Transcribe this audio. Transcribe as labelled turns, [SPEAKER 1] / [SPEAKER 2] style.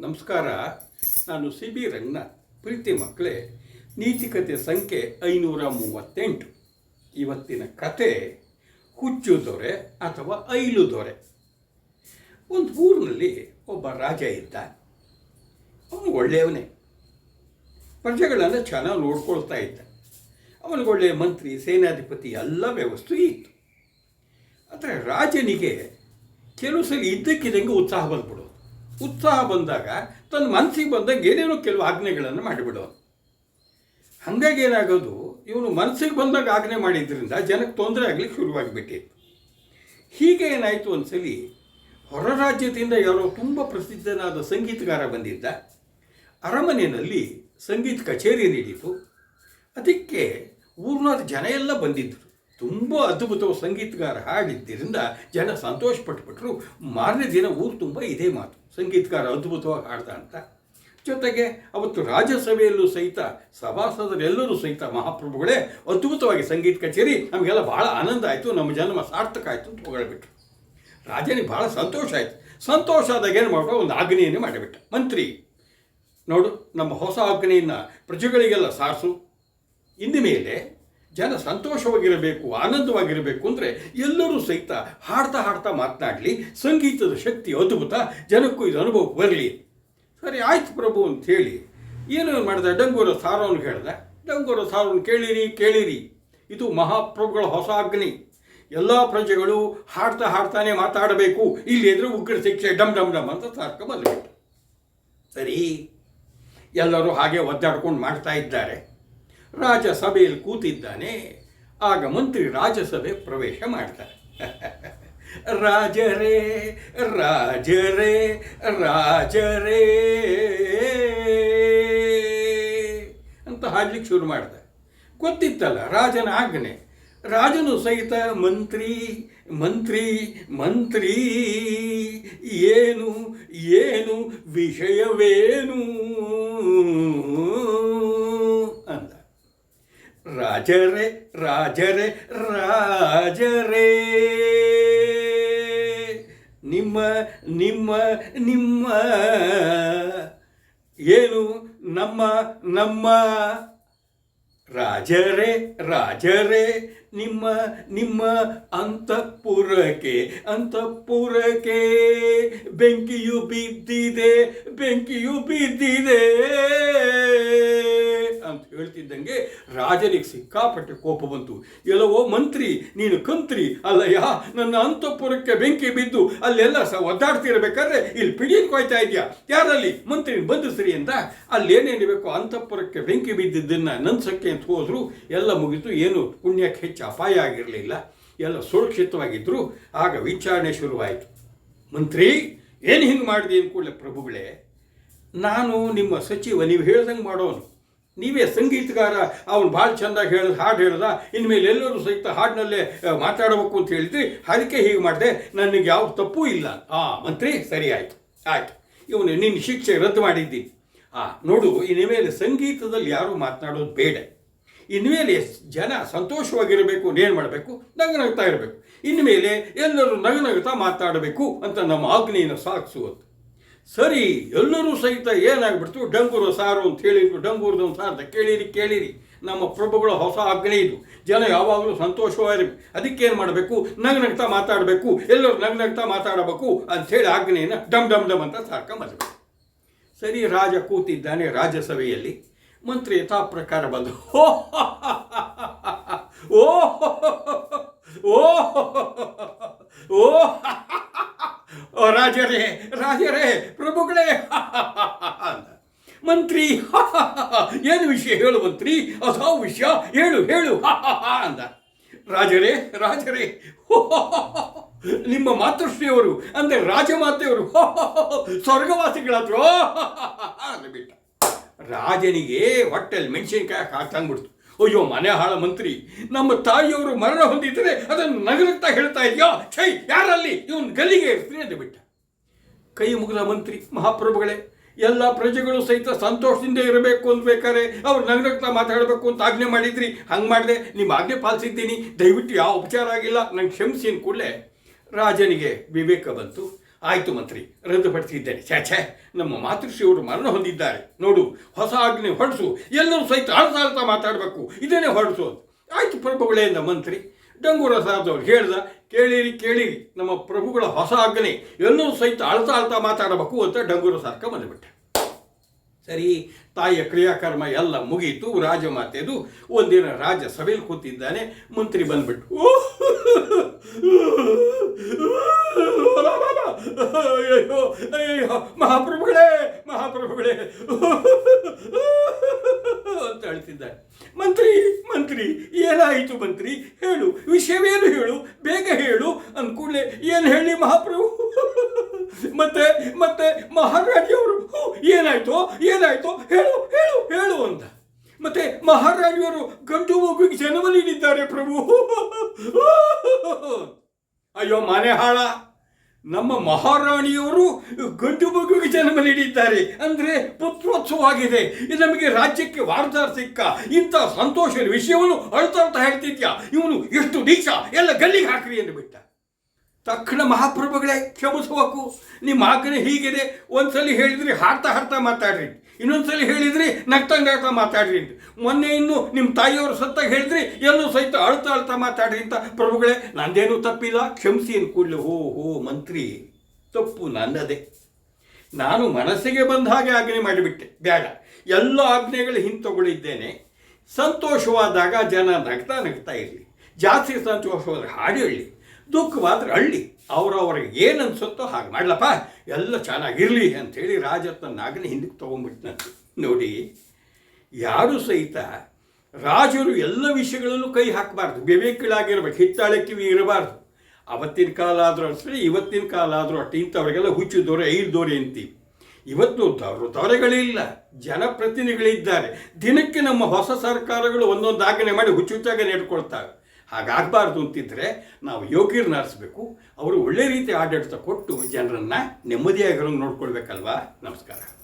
[SPEAKER 1] ನಮಸ್ಕಾರ. ನಾನು C B Ranganath. ಪ್ರೀತಿ ಮಕ್ಕಳೇ, ನೀತಿಕತೆ ಸಂಖ್ಯೆ ಐನೂರ ಮೂವತ್ತೆಂಟು. ಇವತ್ತಿನ ಕತೆ, ಹುಚ್ಚು ದೊರೆ ಅಥವಾ ಐಲು ದೊರೆ. ಒಂದು ಊರಿನಲ್ಲಿ ಒಬ್ಬ ರಾಜ ಇದ್ದ ಅವನು ಒಳ್ಳೆಯವನೇ. ಪ್ರಜೆಗಳನ್ನು ಚೆನ್ನಾಗಿ ನೋಡ್ಕೊಳ್ತಾ ಇದ್ದ. ಅವನಿಗೆ ಒಳ್ಳೆಯ ಮಂತ್ರಿ, ಸೇನಾಧಿಪತಿ ಎಲ್ಲ ವ್ಯವಸ್ಥೆ ಇತ್ತು. ಆದರೆ ರಾಜನಿಗೆ ಕೆಲವು ಸಲ ಇದ್ದಕ್ಕಿದ್ದಂಗೆ ಉತ್ಸಾಹ ಬಂದ್ಬಿಡೋದು. ಉತ್ಸಾಹ ಬಂದಾಗ, ತನ್ನ ಮನಸ್ಸಿಗೆ ಬಂದಾಗ ಏನೇನೋ ಕೆಲವು ಆಜ್ಞೆಗಳನ್ನು ಮಾಡಿಬಿಡೋನು ಹಾಗಾಗಿ ಏನಾಗೋದು, ಇವನು ಮನಸ್ಸಿಗೆ ಬಂದಾಗ ಆಜ್ಞೆ ಮಾಡಿದ್ರಿಂದ ಜನಕ್ಕೆ ತೊಂದರೆ ಆಗಲಿಕ್ಕೆ ಶುರುವಾಗಿಬಿಟ್ಟಿತ್ತು ಹೀಗೆ ಏನಾಯಿತು ಒಂದ್ಸಲಿ, ಹೊರ ರಾಜ್ಯದಿಂದ ಯಾರೋ ತುಂಬ ಪ್ರಸಿದ್ಧನಾದ ಸಂಗೀತಗಾರ ಬಂದಿದ್ದ. ಅರಮನೆಯಲ್ಲಿ ಸಂಗೀತ ಕಚೇರಿ ನೀಡಿತು ಅದಕ್ಕೆ ಊರಿನ ಜನ ಎಲ್ಲ ಬಂದಿದ್ದರು ತುಂಬ ಅದ್ಭುತ ಸಂಗೀತಗಾರ ಹಾಡಿದ್ದರಿಂದ ಜನ ಸಂತೋಷ ಪಟ್ಬಿಟ್ರು ಮಾರನೇ ದಿನ ಊರು ತುಂಬ ಇದೇ ಮಾತು. ಸಂಗೀತಗಾರ ಅದ್ಭುತವಾಗಿ ಹಾಡ್ದ ಅಂತ. ಜೊತೆಗೆ ಅವತ್ತು ರಾಜ್ಯಸಭೆಯಲ್ಲೂ ಸಹಿತ, ಸಭಾಸದರೆಲ್ಲರೂ ಸಹಿತ ಮಹಾಪ್ರಭುಗಳೇ ಅದ್ಭುತವಾಗಿ ಸಂಗೀತ ಕಚೇರಿ ನಮಗೆಲ್ಲ ಭಾಳ ಆನಂದ ಆಯಿತು. ನಮ್ಮ ಜನ್ಮ ಸಾರ್ಥಕ ಆಯಿತು ಅಂತ ಹೊಗಳ್ಬಿಟ್ರು. ರಾಜನಿಗೆ ಭಾಳ ಸಂತೋಷ ಆಯಿತು. ಸಂತೋಷ ಆದಾಗ ಏನು ಮಾಡೋ ಒಂದು ಆಗ್ನೆಯನ್ನು ಮಾಡಿಬಿಟ್ಟ. ಮಂತ್ರಿ, ನೋಡು, ನಮ್ಮ ಹೊಸ ಆಗ್ನೆಯನ್ನು ಪ್ರಜೆಗಳಿಗೆಲ್ಲ ಸಾರಿಸು. ಇಂದ ಮೇಲೆ ಜನ ಸಂತೋಷವಾಗಿರಬೇಕು, ಆನಂದವಾಗಿರಬೇಕು ಅಂದರೆ ಎಲ್ಲರೂ ಸಹಿತ ಹಾಡ್ತಾ ಹಾಡ್ತಾ ಮಾತನಾಡಲಿ, ಸಂಗೀತದ ಶಕ್ತಿ ಅದ್ಭುತ, ಜನಕ್ಕೂ ಇದು ಅನುಭವ ಬರಲಿ. ಸರಿ, ಆಯ್ತು ಪ್ರಭು ಅಂತ ಹೇಳಿ, ಏನು ಮಾಡಿದ, ಡಂಗೂರ ಸಾರವನ್ನು ಹೇಳ್ದ. ಡಂಗೂರ ಸಾರವನ್ನು ಕೇಳಿರಿ ಕೇಳಿರಿ. ಇದು ಮಹಾಪ್ರಭುಗಳ ಹೊಸ ಅಗ್ನಿ. ಎಲ್ಲ ಪ್ರಜೆಗಳು ಹಾಡ್ತಾ ಹಾಡ್ತಾನೆ ಮಾತಾಡಬೇಕು. ಇಲ್ಲಿ ಎದುರು ಉಗ್ರ ಶಿಕ್ಷೆ, ಡಮ್ ಡಮ್ ಡಮ್ ಅಂತ ಸಾರ್ಕ ಬಂದ್ಬಿಟ್ಟು ಸರಿ, ಎಲ್ಲರೂ ಹಾಗೆ ಒದ್ದಾಡ್ಕೊಂಡು ಮಾಡ್ತಾ ಇದ್ದಾರೆ. ರಾಜ ಸಭೆಯಲ್ಲಿ ಕೂತಿದ್ದಾನೆ, ಆಗ ಮಂತ್ರಿ ರಾಜಸಭೆ ಪ್ರವೇಶ ಮಾಡ್ತಾರೆ ರಾಜರೇ ರಾಜರೇ ರಾಜರೇ. ಅಂತ ಹಾಡ್ಲಿಕ್ಕೆ ಶುರು ಮಾಡ್ದ. ಗೊತ್ತಿತ್ತಲ್ಲ, ರಾಜನ ಆಜ್ಞೆ. ರಾಜನು ಸಹಿತ ಮಂತ್ರಿ ಮಂತ್ರಿ ಮಂತ್ರಿ. ಏನು ಏನು, ವಿಷಯವೇನು? ರಾಜರೇ ರಾಜರೇ ರಾಜರೇ. ನಿಮ್ಮ ನಿಮ್ಮ ನಿಮ್ಮ. ಏನು ನಮ್ಮ ನಮ್ಮ. ರಾಜರೇ ರಾಜರೇ, ನಿಮ್ಮ ನಿಮ್ಮ ಅಂತಃಪುರಕ್ಕೆ ಅಂತಃಪುರಕ್ಕೆ. ಬೆಂಕಿಯು ಬಿದ್ದಿದೆ ಬೆಂಕಿಯು ಬಿದ್ದಿದೆ ಅಂತ ಹೇಳ್ತಿದ್ದಂಗೆ ರಾಜನಿಗೆ ಸಿಕ್ಕಾಪಟ್ಟೆ ಕೋಪ ಬಂತು. ಎಲ್ಲವೋ ಮಂತ್ರಿ, ನೀನು ಕಂತ್ರಿ, ಅಲ್ಲಯ್ಯ, ನನ್ನ ಅಂತಃಪುರಕ್ಕೆ ಬೆಂಕಿ ಬಿದ್ದು ಅಲ್ಲೆಲ್ಲ ಸ ಒದ್ದಾಡ್ತಿರ್ಬೇಕಾದ್ರೆ ಇಲ್ಲಿ ಪಿಡಿಯನ್ ಕೊಯ್ತಾ ಇದೆಯಾ? ಯಾರಲ್ಲಿ? ಮಂತ್ರಿ ಸರಿ ಅಂತ ಅಲ್ಲೇನೇನಿಬೇಕು ಅಂತಃಪುರಕ್ಕೆ ಬೆಂಕಿ ಬಿದ್ದಿದ್ದನ್ನು ನನ್ಸಕ್ಕೆ ಅಂತ ಹೋದ್ರು. ಎಲ್ಲ ಮುಗಿತು ಏನು ಪುಣ್ಯಕ್ಕೆ ಹೆಚ್ಚು ಅಪಾಯ ಆಗಿರಲಿಲ್ಲ. ಎಲ್ಲ ಸುರಕ್ಷಿತವಾಗಿದ್ದರು ಆಗ ವಿಚಾರಣೆ ಶುರುವಾಯಿತು. ಮಂತ್ರಿ, ಏನು ಹಿಂಗೆ ಮಾಡಿದೆ ಕೂಡಲೇ ಪ್ರಭುಗಳೇ? ನಾನು ನಿಮ್ಮ ಸಚಿವ, ನೀವು ಹೇಳ್ದಂಗೆ ಮಾಡೋನು. ನೀವೇ ಸಂಗೀತಗಾರ, ಅವನು ಭಾಳ ಚೆಂದಾಗಿ ಹೇಳಿದ ಹಾಡು ಹೇಳ್ದ, ಇನ್ಮೇಲೆ ಎಲ್ಲರೂ ಸಹಿತ ಹಾಡಿನಲ್ಲೇ ಮಾತಾಡಬೇಕು ಅಂತ ಹೇಳಿದ್ರಿ ಅದಕ್ಕೆ ಹೀಗೆ ಮಾಡಿದೆ, ನನಗೆ ಯಾವ ತಪ್ಪೂ ಇಲ್ಲ. ಆ, ಮಂತ್ರಿ, ಸರಿ ಆಯಿತು. ಆಯ್ತು. ಇವನು, ನಿನ್ನ ಶಿಕ್ಷೆ ರದ್ದು ಮಾಡಿದ್ದೀನಿ. ಆ, ನೋಡು, ಇನ್ಮೇಲೆ ಸಂಗೀತದಲ್ಲಿ ಯಾರೂ ಮಾತನಾಡೋದು ಬೇಡ. ಇನ್ಮೇಲೆ ಜನ ಸಂತೋಷವಾಗಿರಬೇಕು ಏನು ಮಾಡಬೇಕು? ನಗನಗ್ತಾ ಇರಬೇಕು. ಇನ್ಮೇಲೆ ಎಲ್ಲರೂ ನಗನಗ್ತಾ ಮಾತಾಡಬೇಕು ಅಂತ ನಮ್ಮ ಆಜ್ಞೆಯನ್ನು ಸಾಗಿಸುವುದು ಸರಿ, ಎಲ್ಲರೂ ಸಹಿತ ಏನಾಗ್ಬಿಡ್ತು? ಡಂಗೂರು ಸಾರು ಅಂತ ಹೇಳಿದ್ರು ಡಂಗೂರದ ಒಂದು ಕೇಳಿರಿ ಕೇಳಿರಿ. ನಮ್ಮ ಪ್ರಭುಗಳ ಹೊಸ ಆಜ್ಞೆ ಇದು. ಜನ ಯಾವಾಗಲೂ ಸಂತೋಷವಾಗಿರಬೇಕು. ಅದಕ್ಕೇನು ಮಾಡಬೇಕು? ನಗ್ನಗ್ತಾ ಮಾತಾಡಬೇಕು. ಎಲ್ಲರೂ ನಗ್ನಗ್ತಾ ಮಾತಾಡಬೇಕು ಅಂಥೇಳಿ ಆಜ್ಞೆಯನ್ನು ಡಮ್ ಡಮ್ ಡಮ್ ಅಂತ ಸಾರ್ಕೊಂಬರ್ಬೇಕು ಸರಿ, ರಾಜ ಕೂತಿದ್ದಾನೆ ರಾಜ್ಯಸಭೆಯಲ್ಲಿ. ಮಂತ್ರಿ ಯಥಾ ಪ್ರಕಾರ ಬಂದು ಓ ಓ ಓ, ರಾಜರೇ ಪ್ರಭುಗಳೇ ಅಂದ ಮಂತ್ರಿ. ಏನು ವಿಷಯ ಹೇಳು ಮಂತ್ರಿ? ಅಸಾವು ವಿಷಯ. ಹೇಳು ಹೇಳು. ಅಂದ. ರಾಜರೇ ರಾಜರೇ. ನಿಮ್ಮ ಮಾತೃಶ್ರೀಯವರು, ಅಂದರೆ ರಾಜಮಾತೆಯವರು, ಸ್ವರ್ಗವಾಸಿಗಳಾದ್ರು. ಬಿಟ್ಟ. ರಾಜನಿಗೆ ಹೊಟ್ಟೆಲ್ ಮೆಣಸಿನ್ಕಾಯಿ ಹಾಕ್ತಂದ್ಬಿಡ್ತು ಅಯ್ಯೋ, ಮನೆ ಹಾಳ ಮಂತ್ರಿ. ನಮ್ಮ ತಾಯಿಯವರು ಮರಣ ಹೊಂದಿದ್ರೆ ಅದನ್ನು ನಗರತ್ತಾ ಹೇಳ್ತಾ ಇದೆಯೋ? ಛೈ, ಯಾರಲ್ಲಿ? ಇವನು ಗಲ್ಲಿಗೆ ಇರ್ತೀನಿ ಅಂತ ಬಿಟ್ಟ. ಕೈ ಮುಗಿದ ಮಂತ್ರಿ, ಮಹಾಪ್ರಭುಗಳೇ ಎಲ್ಲ ಪ್ರಜೆಗಳು ಸಹಿತ ಸಂತೋಷದಿಂದ ಇರಬೇಕು ಅಂತ ಬೇಕಾದ್ರೆ ಅವ್ರು ನಗರಕ್ತ ಮಾತಾಡಬೇಕು ಅಂತ ಆಜ್ಞೆ ಮಾಡಿದ್ರಿ. ಹಂಗೆ ಮಾಡಿದೆ ನಿಮ್ಮ ಆಜ್ಞೆ ಪಾಲಿಸಿದ್ದೀನಿ. ದಯವಿಟ್ಟು ಯಾವ ಉಪಚಾರ ಆಗಿಲ್ಲ. ನಂಗೆ ಕ್ಷಮಿಸಿ ಕೂಡಲೇ ರಾಜನಿಗೆ ವಿವೇಕ ಬಂತು. ಆಯಿತು ಮಂತ್ರಿ, ರದ್ದುಪಡಿಸಿದ್ದೇನೆ. ಛೇ ಛೇ, ನಮ್ಮ ಮಾತೃಶ್ರೀಯವರು ಮರಣ ಹೊಂದಿದ್ದಾರೆ. ನೋಡು, ಹೊಸ ಆಜ್ಞೆ ಹೊರಡಿಸು. ಎಲ್ಲರೂ ಸಹಿತ ಅಳ್ತಾ ಅಳ್ತಾ ಮಾತಾಡಬೇಕು. ಇದನ್ನೇ ಹೊರಡಿಸು ಅಂತ. ಆಯಿತು ಪ್ರಭುಗಳೇ ಮಂತ್ರಿ. ಡಂಗೂರ ಸಾಹೇಬ್ದವ್ರು ಹೇಳ್ದ, ಕೇಳಿರಿ ಕೇಳಿರಿ, ನಮ್ಮ ಪ್ರಭುಗಳ ಹೊಸ ಅಗ್ನಿ ಎಲ್ಲರೂ ಸಹಿತ ಅಳ್ತಾ ಅಳ್ತಾ ಮಾತಾಡಬೇಕು ಅಂತ ಡಂಗೂರ ಸಾರ್ಕ ಬಂದುಬಿಟ್ಟೆ. ಸರಿ ತಾಯಿಯ ಕ್ರಿಯಾಕರ್ಮ ಎಲ್ಲ ಮುಗೀತು ರಾಜಮಾತೆದು ಒಂದಿನ ರಾಜ ಸಭೆಯಲ್ಲಿ ಕೂತಿದ್ದಾನೆ ಮಂತ್ರಿ ಬಂದ್ಬಿಟ್ಟು ಅಯ್ಯೋ ಅಯ್ಯೋ ಮಹಾಪ್ರಭುಗಳೇ ಮಹಾಪ್ರಭುಗಳೇ ಅಂತ ಹೇಳ್ತಿದ್ದಾರೆ ಮಂತ್ರಿ ಮಂತ್ರಿ ಏನಾಯಿತು ಮಂತ್ರಿ? ಹೇಳು ವಿಷಯವೇನು ಹೇಳು? ಬೇಗ ಹೇಳು. ಅಂದ್ಕೂಡಲೇ ಏನು ಹೇಳಿ ಮಹಾಪ್ರಭು? ಮತ್ತೆ ಮತ್ತೆ ಮಹಾರಾಜಿಯವರು "ಹೋ, ಏನಾಯ್ತು ಏನಾಯ್ತು, ಹೇಳು ಹೇಳು ಹೇಳು ಅಂತ. ಮತ್ತೆ ಮಹಾರಾಣಿಯವರು ಗಂಡು ಮಗುವಿಗೆ ನೀಡಿದ್ದಾರೆ ಪ್ರಭು. ಅಯ್ಯೋ, ಮನೆ ಹಾಳ. ನಮ್ಮ ಮಹಾರಾಣಿಯವರು ಗಂಡು ಮಗುವಿಗೆ ಜನ್ಮ ನೀಡಿದ್ದಾರೆ ಅಂದ್ರೆ ಪುತ್ರೋತ್ಸವವಾಗಿದೆ. ಇದು ನಮಗೆ ರಾಜ್ಯಕ್ಕೆ ವಾರ್ತಾರ ಸಿಕ್ಕ ಇಂಥ ಸಂತೋಷದ ವಿಷಯವನ್ನು ಅಳ್ತಾ ಹೇಳ್ತಿದ್ಯಾ? ಇವನು ಎಷ್ಟು ನೀಚ, ಎಲ್ಲ ಗಲ್ಲಿಗೆ ಹಾಕ್ರಿ ಎಂದು ಬಿಟ್ಟ. ತಕ್ಷಣ ಮಹಾಪ್ರಭುಗಳೇ ಕ್ಷಮಿಸಬೇಕು ನಿಮ್ಮ ಆಜ್ಞೆ ಹೀಗಿದೆ. ಒಂದ್ಸಲಿ ಹೇಳಿದ್ರಿ ಹಾಡ್ತಾ ಹಾಡ್ತಾ ಮಾತಾಡ್ರಿ. ಇನ್ನೊಂದ್ಸಲಿ ಹೇಳಿದ್ರಿ ನಗ್ತಾ ನಗ್ತಾ ಮಾತಾಡ್ರಿ ಅಂತ. ಮೊನ್ನೆ ಇನ್ನು ನಿಮ್ಮ ತಾಯಿಯವರು ಸತ್ತಾಗ ಹೇಳಿದ್ರಿ ಎಲ್ಲೂ ಸಹಿತ ಅಳ್ತಾ ಅಳ್ತಾ ಮಾತಾಡ್ರಿ ಅಂತ. ಪ್ರಭುಗಳೇ, ನಂದೇನು ತಪ್ಪಿಲ್ಲ. ಕ್ಷಮಿಸಿ ಅಂತ ಕೂಡಲೇ, ಹೋ ಹೋ, ಮಂತ್ರಿ. ತಪ್ಪು ನನ್ನದೇ. ನಾನು ಮನಸ್ಸಿಗೆ ಬಂದ ಹಾಗೆ ಆಜ್ಞೆ ಮಾಡಿಬಿಟ್ಟೆ. ಬೇಡ. ಎಲ್ಲ ಆಜ್ಞೆಗಳು ಹಿಂತಗೊಳಿದ್ದೇನೆ. ಸಂತೋಷವಾದಾಗ ಜನ ನಗ್ತಾ ನಗ್ತಾ ಇರಲಿ. ಜಾಸ್ತಿ ಸಂತೋಷವಾದ್ರೆ ಹಾಡು ಹೇಳಿ. ದುಃಖವಾದ್ರೆ ಹಳ್ಳಿ ಅವ್ರವ್ರಿಗೆ ಏನು ಅನ್ಸುತ್ತೋ ಹಾಗೆ ಮಾಡ್ಲಪ್ಪ. ಎಲ್ಲ ಚೆನ್ನಾಗಿರಲಿ ಅಂಥೇಳಿ ರಾಜ ನಾಗನ ಹಿಂದಕ್ಕೆ ತೊಗೊಂಡ್ಬಿಟ್ನಂತೆ ನೋಡಿ, ಯಾರು ಸಹಿತ ರಾಜರು ಎಲ್ಲ ವಿಷಯಗಳಲ್ಲೂ ಕೈ ಹಾಕಬಾರ್ದು. ವಿವೇಕಿಗಳಾಗಿರ್ಬೇಕು, ಹಿತ್ತಾಳೆ ಕಿವಿ ಇರಬಾರ್ದು. ಅವತ್ತಿನ ಕಾಲ ಆದರೂ ಅಷ್ಟೇ, ಇವತ್ತಿನ ಕಾಲ ಆದರೂ ಅಷ್ಟೇ, ಇಂಥವ್ರಿಗೆಲ್ಲ ಹುಚ್ಚು ದೊರೆ, ಐದು ದೊರೆ ಅಂತೀವಿ. ಇವತ್ತು ದೊರೆ ದೊರೆಗಳಿಲ್ಲ. ಜನಪ್ರತಿನಿಧಿಗಳಿದ್ದಾರೆ. ದಿನಕ್ಕೆ ನಮ್ಮ ಹೊಸ ಸರ್ಕಾರಗಳು ಒಂದೊಂದು ಆಜ್ಞೆ ಮಾಡಿ ಹುಚ್ಚು ಹುಚ್ಚಾಗಿ ನಡ್ಕೊಳ್ತಾವೆ. ಹಾಗಾಗಬಾರ್ದು ಅಂತಿದ್ರೆ ನಾವು ಯೋಗ್ಯರನ್ನ ಆರಿಸ್ಬೇಕು. ಅವರು ಒಳ್ಳೆ ರೀತಿ ಆಡಳಿತ ಕೊಟ್ಟು ಜನರನ್ನು ನೆಮ್ಮದಿಯಾಗಿರೋ ನೋಡ್ಕೊಳ್ಬೇಕಲ್ವಾ? ನಮಸ್ಕಾರ.